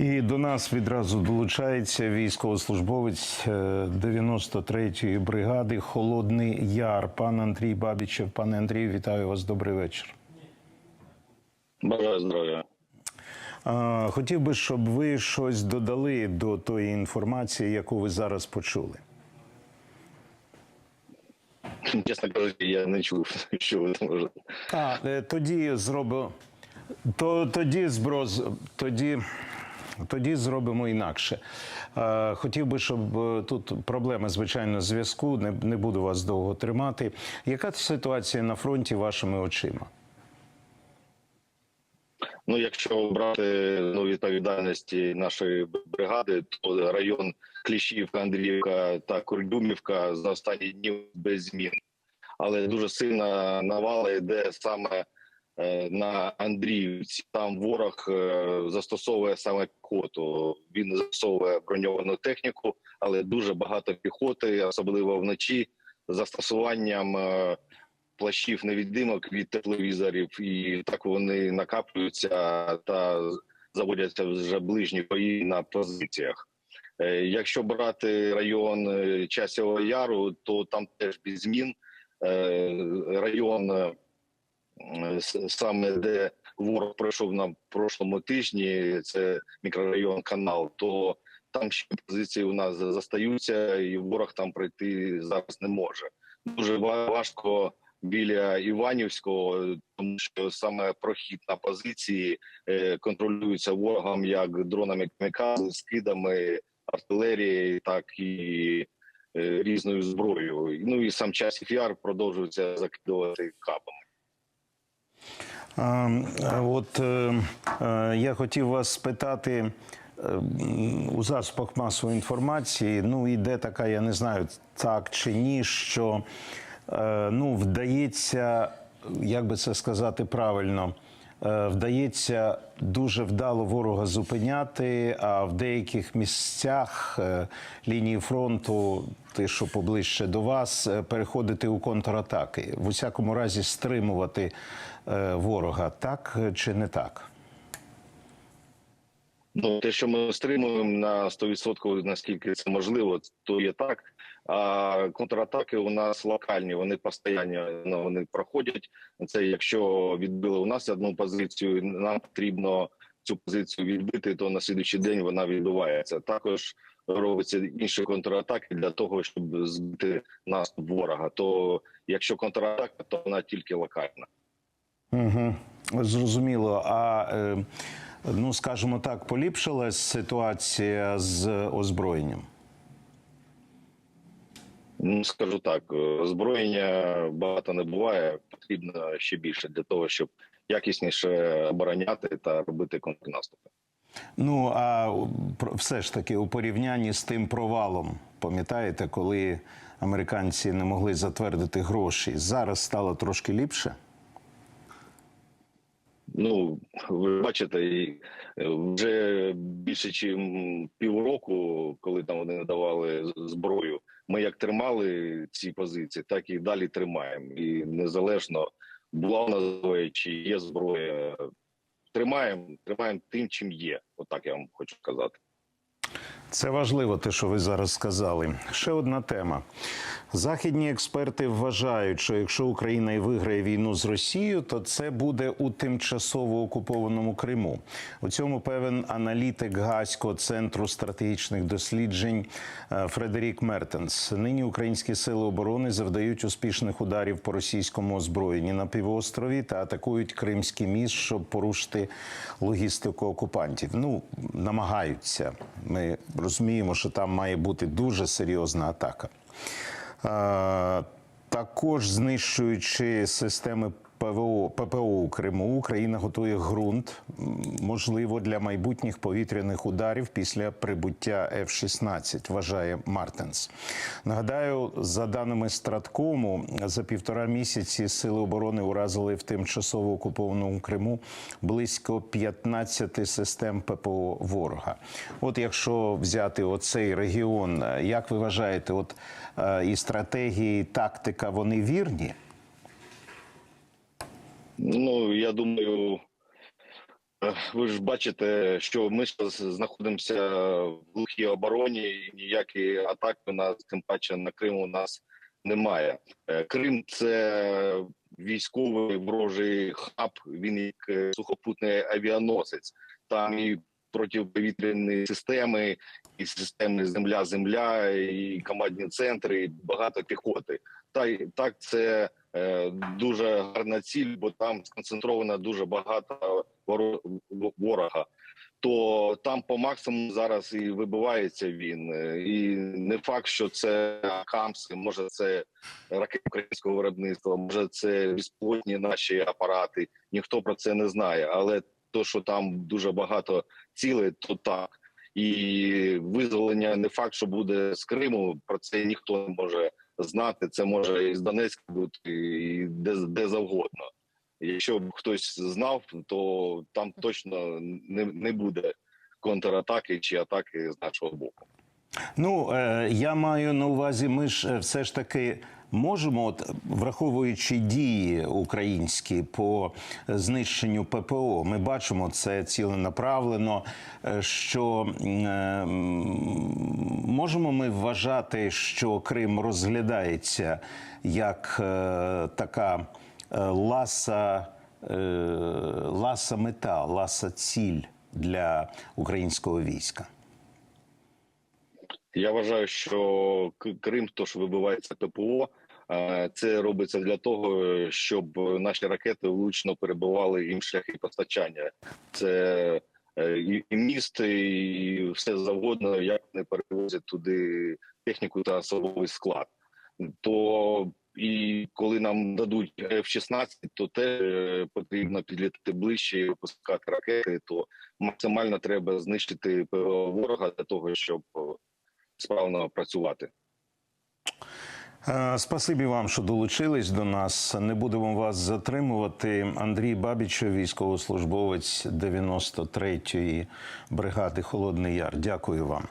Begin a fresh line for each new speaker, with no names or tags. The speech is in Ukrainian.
І до нас відразу долучається військовослужбовець е, 93-ї бригади Холодний Яр. Пан Андрій Бабічев. Пане Андрію, вітаю вас. Добрий вечір.
Бажаю здоров'я.
Хотів би, щоб ви щось додали до тої інформації, яку ви зараз почули.
Чесно кажучи, я не чув, що ви там можете.
А е, тоді зробимо то тоді зброз тоді. Тоді зробимо інакше. Е, Хотів би, щоб е, тут проблема, звичайно, зв'язку. Не, не буду вас довго тримати. Яка ситуація на фронті вашими очима?
Ну, якщо брати ну, відповідальності нашої бригади, то район Кліщівка, Андріївка та Курдюмівка за останні дні без змін. Але дуже сильна навала йде саме на Андріївці. Там ворог е, застосовує саме піхоту. Він застосовує броньовану техніку, але дуже багато піхоти, особливо вночі, застосуванням. е, плащів невіддимок від тепловізорів, і так вони накаплюються та заводяться вже ближні бої на позиціях. Е, Якщо брати район е, Часового Яру, то там теж без змін. Е, Район е, саме де ворог пройшов на прошлому тижні, це мікрорайон Канал, то там ще позиції у нас застаються, і ворог там пройти зараз не може. Дуже важко біля Іванівського, тому що саме прохід на позиції е, контролюється ворогом як дронами камікадзе, скидами артилерії, так і е, різною зброєю. Ну і сам часів яр продовжується закидувати кабами.
А От е, е, я хотів вас спитати. е, У засобах масової інформації, ну іде така, я не знаю, так чи ні, що е, ну вдається, як би це сказати правильно, вдається дуже вдало ворога зупиняти, а в деяких місцях е, лінії фронту, ти що поближче до вас, е, переходити у контратаки. В усякому разі, стримувати е, ворога, так е, чи не так?
Ну, те, що ми стримуємо на 100%, наскільки це можливо, то є так. А контратаки у нас локальні, вони постійно ну, вони проходять. Це якщо відбили у нас одну позицію, нам потрібно цю позицію відбити, то на слідуючий день вона відбувається. Також робиться інші контратаки для того, щоб збити наступ ворога. То якщо контратака, то вона тільки локальна.
Угу. Зрозуміло. А е, ну скажімо так, поліпшилась ситуація з озброєнням.
Ну, скажу так, зброєння озброєння багато не буває. Потрібно ще більше для того, щоб якісніше обороняти та робити контрнаступи.
Ну а все ж таки у порівнянні з тим провалом, пам'ятаєте, коли американці не могли затвердити гроші, зараз стало трошки ліпше.
Ну, ви бачите, е, вже більше ніж півроку, коли там вони надавали зброю. Ми як тримали ці позиції, так і далі тримаємо. І незалежно була у нас зброя чи є зброя, тримаємо, тримаємо тим, чим є. Отак я вам хочу сказати.
Це важливо, те, що ви зараз сказали. Ще одна тема. Західні експерти вважають, що якщо Україна і виграє війну з Росією, то це буде у тимчасово окупованому Криму. У цьому певен аналітик Гаського центру стратегічних досліджень е, Фредерік Мертенс. Нині українські сили оборони завдають успішних ударів по російському озброєнні на півострові та атакують Кримський міст, щоб порушити логістику окупантів. Ну намагаються. Ми розуміємо, що там має бути дуже серйозна атака. Е, Також знищуючи системи ПВО ППО у Криму, Україна готує ґрунт, можливо, для майбутніх повітряних ударів після прибуття F-16, вважає Мартенс. Нагадаю, за даними Страткому, за півтора місяці сили оборони уразили в тимчасово окупованому Криму близько 15 систем ППО ворога. От якщо взяти оцей регіон, е, як ви вважаєте, от е, і стратегії, і тактика вони вірні?
Ну я думаю, Е, Ви ж бачите, що ми знаходимося в глухій обороні, і ніякі атаки на тим паче на Крим у нас немає. Е, Крим це військовий ворожий хаб. Він як е, сухопутний авіаносець. Там і протиповітряні системи, і системи земля-земля, і командні центри, і багато піхоти. Та й так це е, дуже гарна ціль, бо там сконцентровано дуже багато воро- ворога. То там по максимуму зараз і вибивається він. І не факт, що це Хамси, може це ракети українського виробництва, може це безпілотні наші апарати. Ніхто про це не знає. Але то, що там дуже багато цілей, то так. І визволення не факт, що буде з Криму. Про це ніхто не може знати. Це може і з Донецька бути, і де, де завгодно. Якщо б хтось знав, то там точно не, не буде контратаки чи атаки з нашого боку.
Ну е, я маю на увазі, ми ж е, все ж таки можемо, от, враховуючи дії українські по знищенню ППО, ми бачимо це ціленаправлено. е, Що е, можемо ми вважати, що Крим розглядається як е, така е, ласа, е, ласа мета, ласа ціль для українського війська.
Я вважаю, що Крим, то що вибивається ППО, це робиться для того, щоб наші ракети влучно перебували їм шляхи постачання. Це е, і міст, і все завгодно, як вони перевозять туди техніку та особовий склад. То і коли нам дадуть F-16, то теж е, потрібно підлітати ближче і випускати ракети. То максимально треба знищити ворога для того, щоб е, справно працювати.
Е, Спасибі вам, що долучились до нас. Не будемо вас затримувати. Андрій Бабічев, військовослужбовець 93-ї бригади Холодний Яр. Дякую вам.